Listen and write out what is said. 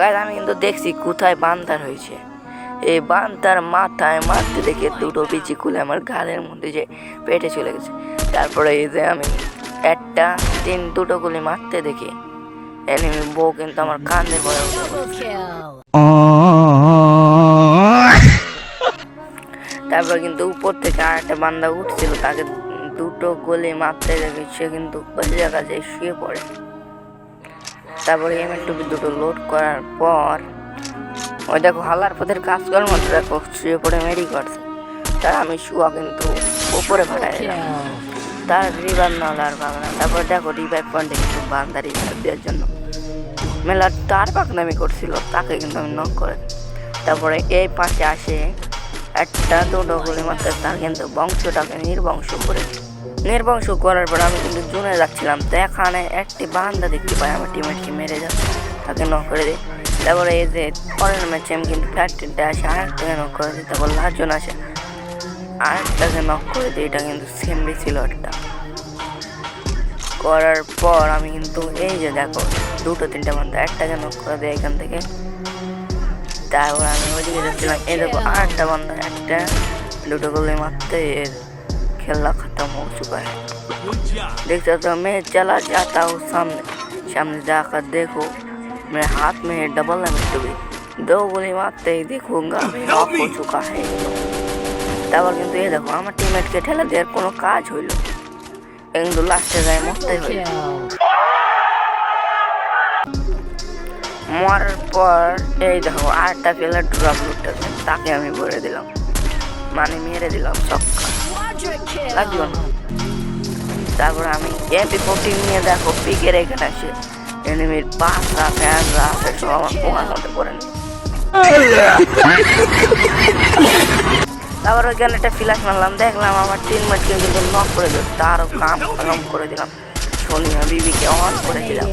Guys আমি কিন্তু দেখছি কোথায় বান্দার হয়েছে। এই বান্দার মাথায় মারতে দেখে দুটো বিচি খুলে আমার গালের মধ্যে যে পেটে চলে গেছে। তারপরে এই যে আমি একটা, তিন, দুটো গুলি মারতে দেখি। এনিমি বউ কিন্তু আমার কান্দে পড়ে। তারপর কিন্তু উপর থেকে আর একটা বান্দা উঠছিল, তাকে দুটো গলি মারতে দেখে সে কিন্তু ওই জায়গায় যেয়ে শুয়ে পড়ে। তারপরে এম টুপি দুটো লোড করার পর, ওই দেখো হালার পথের কাজকর্ম দেখো শুয়ে পড়ে মেরি করছে। তার আমি শুয়া কিন্তু উপরে ফাটাই দিলাম তার রিভার নাহলে আর তারপর দেখো রিভাইভ পয়েন্টে কিন্তু বান্দা রিভাইভ দেওয়ার জন্য। মেলা তার পাকনামি করছিল, তাকে কিন্তু আমি নক করে তারপরে এই পাশে আসে একটা দুটো গুলি মাত্র তার কিন্তু বংশটাকে নির্বংশ করে। নির্বংশ করার পর আমি কিন্তু জুনে যাচ্ছিলাম। তো এখানে একটি বান্দা দেখতে পাই, আমার টিমেটকে মেরে যাচ্ছে, তাকে নক করে দিই তারপরে এই যে পরের ম্যাচে আমি কিন্তু ফ্যাক্টরিতে আসে আরেকটাকে নক করে দিই তারপর লাস্টজন আসে। আরেকটাকে নক করে দিই এটা কিন্তু সেমরি ছিল একটা। করার পর আমি কিন্তু এই যে দেখো, দুটো তিনটা বান্ধব একটাকে নক করে দিই এখান থেকে। তারপর আমি ওইদিকে যাচ্ছিলাম, এই দেখো আরেকটা বান্ধব একটা দুটো গোলে মারতে। এর খেলা খতম हो चुका है देख सकते हो मैं चला जाता हूँ सामने सामने जाकर देखो मेरे हाथ में है डबल एम भी दो गोली मारते ही देखूंगा नॉक हो चुका है তারপর কিন্তু এই দেখো আমার টিমমেটকে ঠেলা দেওয়ার কোনো কাজ হইলো এ কিন্তু লাস্টে যায় মরতে হইলো মরার পর এই দেখো আরেকটা প্লেয়ার ড্রপ লুটতেছে তাকে আমি বলে দিলাম মানে মেরে দিলাম ছক্কা লাগল না। তারপর আমি এপি ফোরটিন নিয়ে দেখো, পিকের এখানে আসে এনিমির পাঁচটা ফ্যানরা আছে, সব আমার পোহার মধ্যে পড়ে তারপর ওইখানে একটা ফিলাস মারলাম, দেখলাম আমার তিন মাঠকে কিন্তু নক করে দিল, তারও কাম কাম করে দিলাম। সোনিয়া, বিবিকে অন করে দিলাম।